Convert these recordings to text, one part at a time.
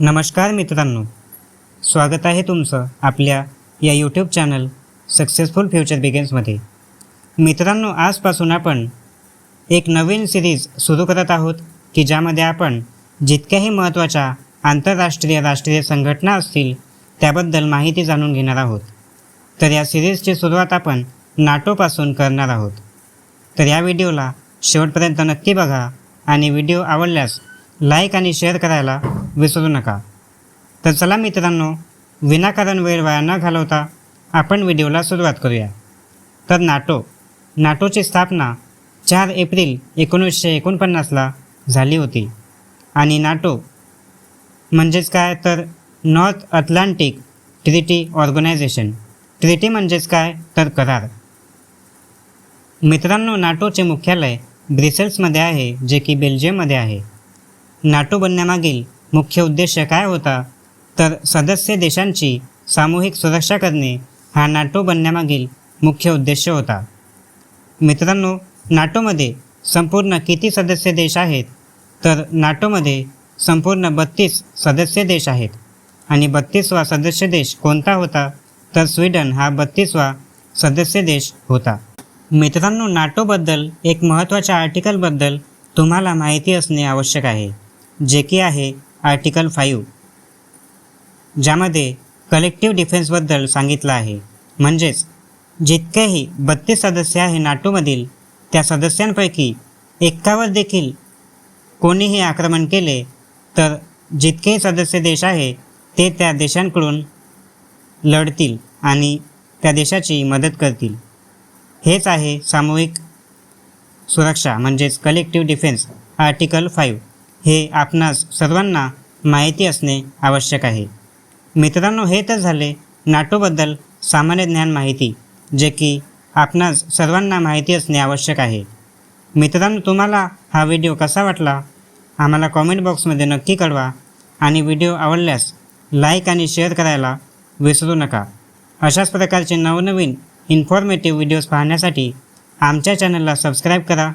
नमस्कार मित्रांनो. स्वागत आहे तुमचं आपल्या या यूट्यूब चॅनल सक्सेसफुल फ्युचर बिगिन्समध्ये मित्रांनो आजपासून आपण एक नवीन सिरीज सुरू करत आहोत की ज्यामध्ये आपण जितक्याही महत्त्वाच्या आंतरराष्ट्रीय राष्ट्रीय संघटना असतील त्याबद्दल माहिती जाणून घेणार आहोत. तर या सिरीजची सुरुवात आपण नाटोपासून करणार आहोत. तर या व्हिडिओला शेवटपर्यंत नक्की बघा आणि व्हिडिओ आवडल्यास लाईक आणि शेअर करायला विसरू नका. तर चला मित्रांनो विनाकारण वेळ वाया न घालवता आपण व्हिडिओला सुरुवात करूया. तर नाटो नाटोची स्थापना चार एप्रिल एकोणीसशे एकोणपन्नासला झाली होती. आणि नाटो म्हणजेच काय तर North Atlantic Treaty Organisation. Treaty म्हणजेच काय तर करार. मित्रांनो नाटोचे मुख्यालय ब्रिसेल्समध्ये आहे जे की बेल्जियममध्ये आहे. नाटो बनण्यामागील मुख्य उद्देश काय होता? तर सदस्य देशांची सामूहिक सुरक्षा करणे हा नाटो बनण्यामागील मुख्य उद्देश होता. मित्रांनो नाटोमध्ये संपूर्ण किती सदस्य देश आहेत? तर नाटोमध्ये संपूर्ण बत्तीस सदस्य देश आहेत. आणि बत्तीसवा सदस्य देश कोणता होता? तर स्वीडन हा बत्तीसवा सदस्य देश होता. मित्रांनो नाटोबद्दल एक महत्त्वाच्या आर्टिकलबद्दल तुम्हाला माहिती असणे आवश्यक आहे जे की आहे आर्टिकल फाईव्ह. ज्यामध्ये कलेक्टिव्ह डिफेन्सबद्दल सांगितलं आहे. म्हणजेच जितकेही बत्तीस सदस्य आहे नाटोमधील त्या सदस्यांपैकी एकावर देखील कोणीही आक्रमण केले तर जितकेही सदस्य देश आहे ते त्या देशांकडून लढतील आणि त्या देशाची मदत करतील. हेच आहे सामूहिक सुरक्षा म्हणजेच कलेक्टिव्ह डिफेन्स आर्टिकल फाईव्ह. हे आपणास सर्वांना माहिती असणे आवश्यक आहे. मित्रांनो हे तर झाले नाटोबद्दल सामान्य ज्ञान माहिती जे की आपणास सर्वांना माहिती असणे आवश्यक आहे. मित्रांनो तुम्हाला हा व्हिडिओ कसा वाटला? आम्हाला कॉमेंट बॉक्समध्ये नक्की कळवा आणि व्हिडिओ आवडल्यास लाईक आणि शेअर करायला विसरू नका. अशाच प्रकारचे नवनवीन इन्फॉर्मेटिव्ह व्हिडिओज पाहण्यासाठी आमच्या चॅनलला सबस्क्राईब करा.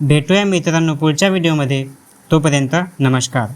भेटूया मित्रांनो पुढच्या व्हिडिओमध्ये. तोपर्यंत नमस्कार.